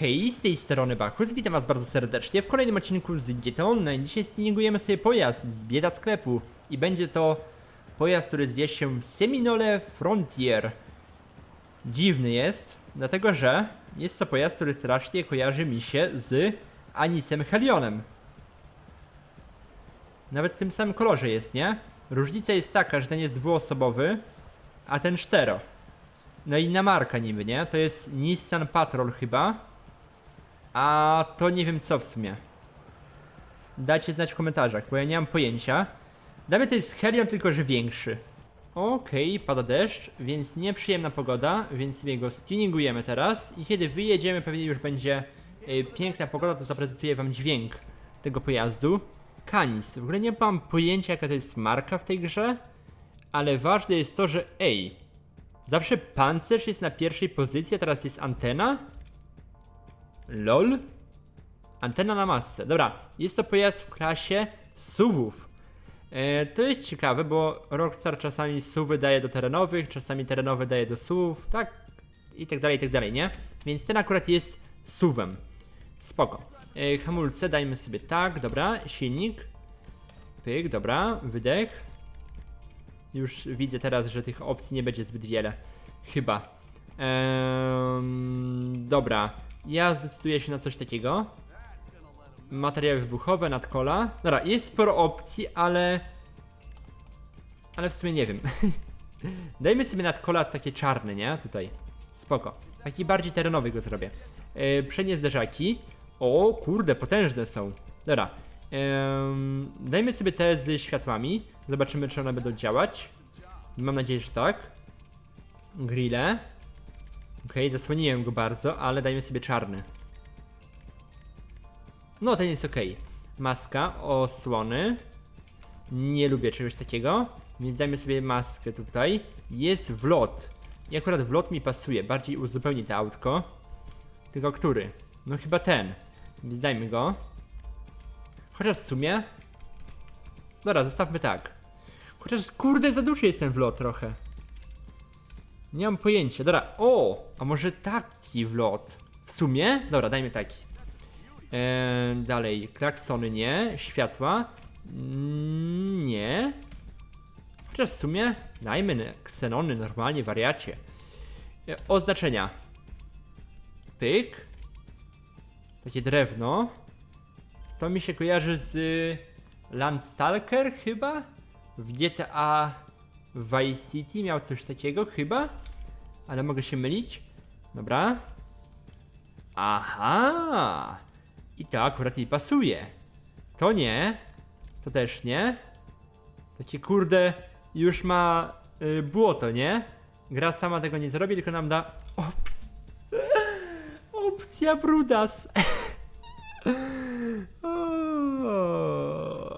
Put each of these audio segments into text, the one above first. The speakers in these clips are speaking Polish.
Hej, z tej strony Bachus, witam was bardzo serdecznie w kolejnym odcinku z GT Online. Dzisiaj stuningujemy sobie pojazd z bieda sklepu i będzie to pojazd, który zwie się Seminole Frontier. Dziwny jest, dlatego że jest to pojazd, który strasznie kojarzy mi się z Anisem Helionem. Nawet w tym samym kolorze jest, nie? Różnica jest taka, że ten jest dwuosobowy, a ten cztero. No i inna marka niby, nie? To jest Nissan Patrol chyba. A to nie wiem co w sumie. Dajcie znać w komentarzach, bo ja nie mam pojęcia. Dla mnie to jest Helion, tylko że większy. Okej, pada deszcz, więc nieprzyjemna pogoda, więc sobie go stuningujemy teraz i kiedy wyjedziemy pewnie już będzie y, piękna pogoda, to zaprezentuję wam dźwięk tego pojazdu. Canis. W ogóle nie mam pojęcia jaka to jest marka w tej grze, ale ważne jest to, że ej, zawsze pancerz jest na pierwszej pozycji, a teraz jest antena? LOL? Antena na masce. Dobra, jest to pojazd w klasie SUVów. E, to jest ciekawe, bo Rockstar czasami SUVy daje do terenowych, czasami terenowe daje do SUVów, tak i tak dalej, i tak dalej, nie? Więc ten akurat jest SUVem. Spoko. E, hamulce dajmy sobie tak, dobra, silnik. Pyk, dobra, wydech. Już widzę teraz, że tych opcji nie będzie zbyt wiele. Chyba. Ehm, dobra, ja zdecyduję się na coś takiego. Materiały wybuchowe, nadkola. Dobra, jest sporo opcji, ale... Ale w sumie nie wiem. Dajmy sobie nadkola takie czarne, nie? Tutaj. Spoko. Taki bardziej terenowy go zrobię. Yy, zderzaki. O, kurde, potężne są. Dobra. Em, dajmy sobie te z światłami. Zobaczymy, czy one będą działać. Mam nadzieję, że tak. Grille. Okej, zasłoniłem go bardzo, ale dajmy sobie czarny. No, ten jest ok. Maska, osłony. Nie lubię czegoś takiego, więc dajmy sobie maskę tutaj. Jest wlot. I akurat wlot mi pasuje, bardziej uzupełni to autko. Tylko który? No chyba ten. Więc dajmy go. Chociaż w sumie... Dobra, zostawmy tak. Chociaż kurde za duży jest ten wlot trochę. Nie mam pojęcia. Dobra, o! A może taki wlot? W sumie? Dobra, dajmy taki. Eee, dalej, klaksony nie, światła mm, nie. Chociaż w sumie dajmy ksenony normalnie, wariacie. E, oznaczenia. Pyk. Takie drewno. To mi się kojarzy z Landstalker chyba? W GTA Vice City miał coś takiego chyba? Ale mogę się mylić? Dobra. Aha! I to akurat jej pasuje. To nie. To też nie. To ci kurde już ma y, błoto, nie? Gra sama tego nie zrobi, tylko nam da opc... opcja brudas.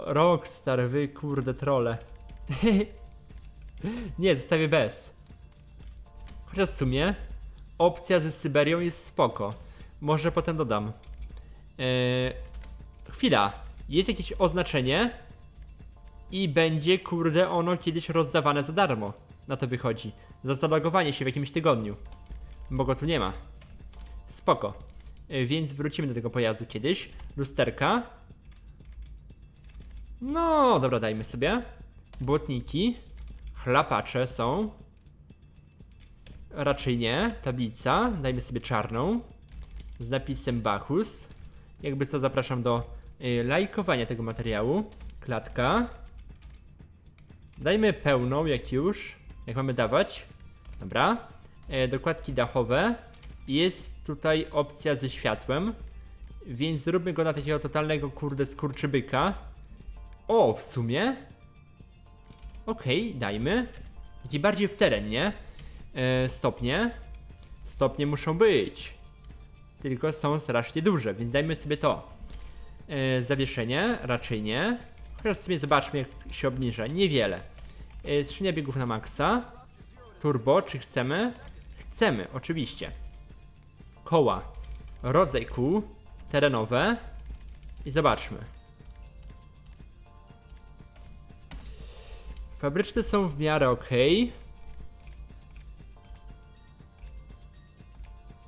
Rockstar, wy kurde trole. nie, zostawię bez. Chociaż w sumie opcja ze Syberią jest spoko. Może potem dodam. Eee, chwila. Jest jakieś oznaczenie i będzie, kurde, ono kiedyś rozdawane za darmo. Na to wychodzi. Za zalogowanie się w jakimś tygodniu. Bo go tu nie ma. Spoko. E, więc wrócimy do tego pojazdu kiedyś. Lusterka. No, dobra, dajmy sobie. Błotniki. Chlapacze są. Raczej nie. Tablica. Dajmy sobie czarną. Z napisem Bachus. Jakby co, zapraszam do y, lajkowania tego materiału. Klatka. Dajmy pełną, jak już. Jak mamy dawać. Dobra. E, dokładki dachowe. Jest tutaj opcja ze światłem. Więc zróbmy go na takiego totalnego kurde skurczybyka. O, w sumie. Okej, dajmy. Taki bardziej w teren, nie? E, stopnie. Stopnie muszą być. Tylko są strasznie duże, więc dajmy sobie to. E, zawieszenie, raczej nie. Chociaż sobie zobaczmy jak się obniża. Niewiele. E, skrzynia biegów na maksa. Turbo, czy chcemy? Chcemy, oczywiście. Koła. Rodzaj kół. Terenowe. I zobaczmy. Fabryczne są w miarę ok.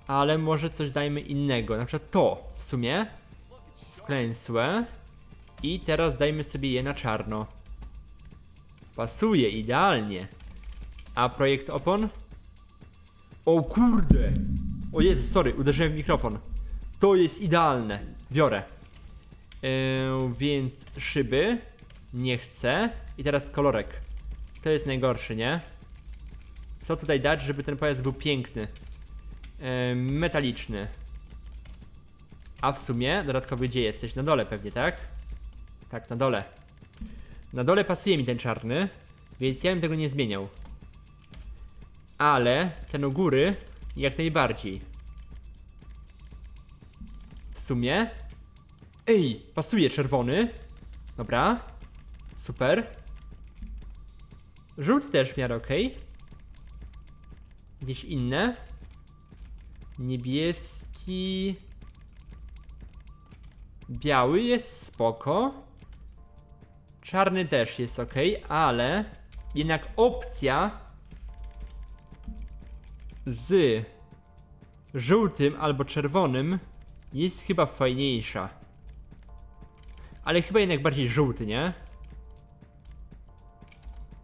Ale może coś dajmy innego, na przykład to w sumie. Wklęsłe. I teraz dajmy sobie je na czarno. Pasuje idealnie. A projekt opon? O kurde! O Jezu, sorry, uderzyłem w mikrofon. To jest idealne. Biorę. Yy, więc szyby. Nie chcę. I teraz kolorek. To jest najgorszy, nie? Co tutaj dać, żeby ten pojazd był piękny? Yy, metaliczny. A w sumie, dodatkowy gdzie jesteś? Na dole pewnie, tak? Tak, na dole. Na dole pasuje mi ten czarny, więc ja bym tego nie zmieniał. Ale ten u góry jak najbardziej. W sumie. Ej, pasuje czerwony. Dobra. Super. Żółty też w miarę ok. Jakieś inne. Niebieski. Biały jest spoko. Czarny też jest ok, ale jednak opcja z żółtym albo czerwonym jest chyba fajniejsza. Ale chyba jednak bardziej żółty, nie?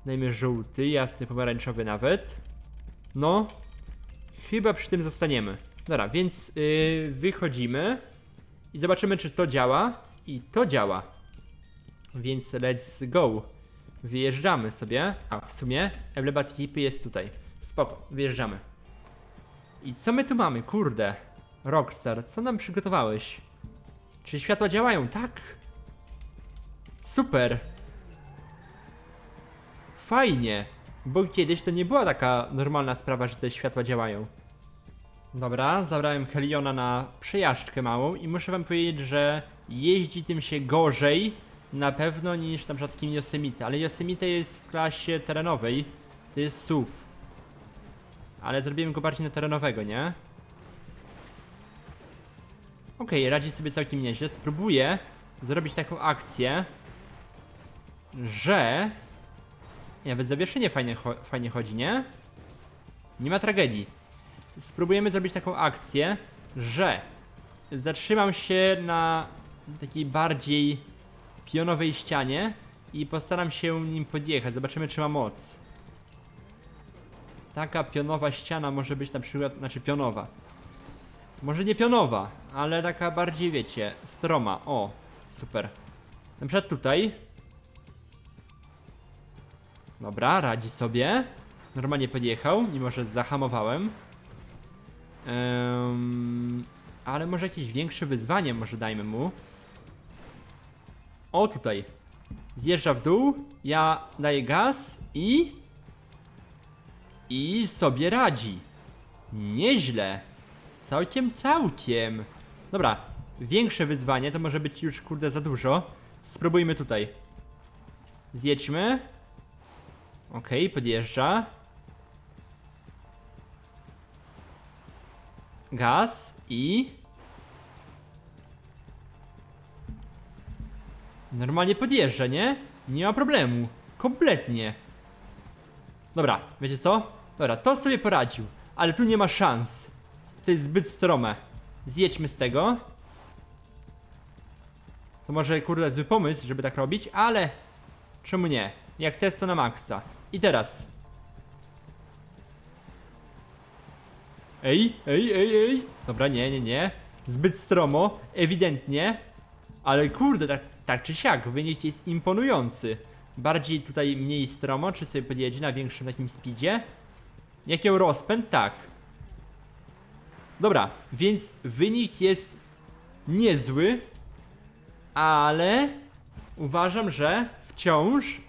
Dajmy żółty, jasny, pomarańczowy nawet. No, chyba przy tym zostaniemy. Dobra, więc yy, wychodzimy i zobaczymy, czy to działa. I to działa. Więc let's go. Wyjeżdżamy sobie. A w sumie emblemat ekipy jest tutaj. Spoko, wyjeżdżamy. I co my tu mamy? Kurde. Rockstar, co nam przygotowałeś? Czy światła działają? Tak. Super. Fajnie. Bo kiedyś to nie była taka normalna sprawa, że te światła działają. Dobra, zabrałem Heliona na przejażdżkę małą i muszę wam powiedzieć, że jeździ tym się gorzej na pewno niż na przykład Kim Yosemite, ale Yosemite jest w klasie terenowej, to jest SUV. Ale zrobiłem go bardziej na terenowego, nie? Okej, radzi sobie całkiem nieźle. Spróbuję zrobić taką akcję, że... Nawet zawieszenie fajnie, cho fajnie chodzi, nie? Nie ma tragedii. Spróbujemy zrobić taką akcję, że zatrzymam się na takiej bardziej pionowej ścianie i postaram się nim podjechać. Zobaczymy, czy ma moc. Taka pionowa ściana może być na przykład, znaczy pionowa. Może nie pionowa, ale taka bardziej, wiecie, stroma. O, super. Na przykład tutaj. Dobra, radzi sobie. Normalnie podjechał, mimo że zahamowałem. Ehm, ale może jakieś większe wyzwanie może dajmy mu. O, tutaj. Zjeżdża w dół, ja daję gaz i... I sobie radzi. Nieźle. Całkiem, całkiem. Dobra, większe wyzwanie to może być już kurde za dużo. Spróbujmy tutaj. Zjedźmy. Okej, podjeżdża. Gaz i... Normalnie podjeżdża, nie? Nie ma problemu. Kompletnie. Dobra, wiecie co? Dobra, to sobie poradził. Ale tu nie ma szans. To jest zbyt strome. Zjedźmy z tego. To może kurde zły pomysł, żeby tak robić, ale... Czemu nie? Jak test to na maksa. I teraz. Ej, ej, ej, ej. Dobra, nie, nie, nie. Zbyt stromo, ewidentnie. Ale kurde, tak, tak czy siak, wynik jest imponujący. Bardziej tutaj mniej stromo, czy sobie podjedzie na większym takim speedzie? Jak ją rozpęd? Tak. Dobra, więc wynik jest niezły, ale uważam, że wciąż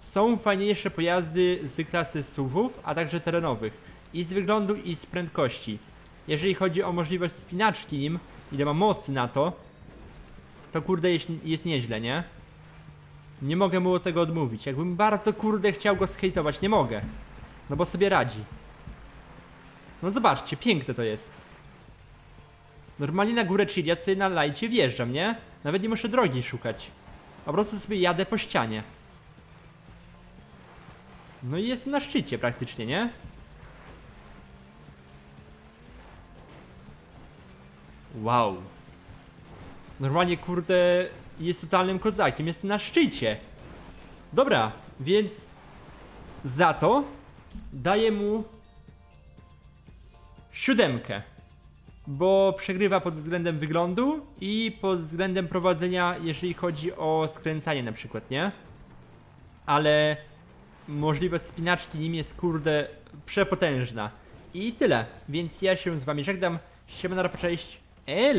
są fajniejsze pojazdy z klasy SUV-ów, a także terenowych. I z wyglądu, i z prędkości. Jeżeli chodzi o możliwość spinaczki nim, ile ma mocy na to, to kurde jest, jest nieźle, nie? Nie mogę mu tego odmówić. Jakbym bardzo kurde chciał go skejtować, nie mogę. No bo sobie radzi. No zobaczcie, piękne to jest. Normalnie na górę Chilia sobie na lajcie wjeżdżam, nie? Nawet nie muszę drogi szukać. Po prostu sobie jadę po ścianie. No i jestem na szczycie praktycznie, nie? Wow. Normalnie, kurde, jest totalnym kozakiem, jest na szczycie. Dobra, więc za to daję mu siódemkę. Bo przegrywa pod względem wyglądu i pod względem prowadzenia, jeżeli chodzi o skręcanie na przykład, nie? Ale możliwość spinaczki nim jest kurde przepotężna. I tyle. Więc ja się z wami żegnam. Siemano, cześć. El.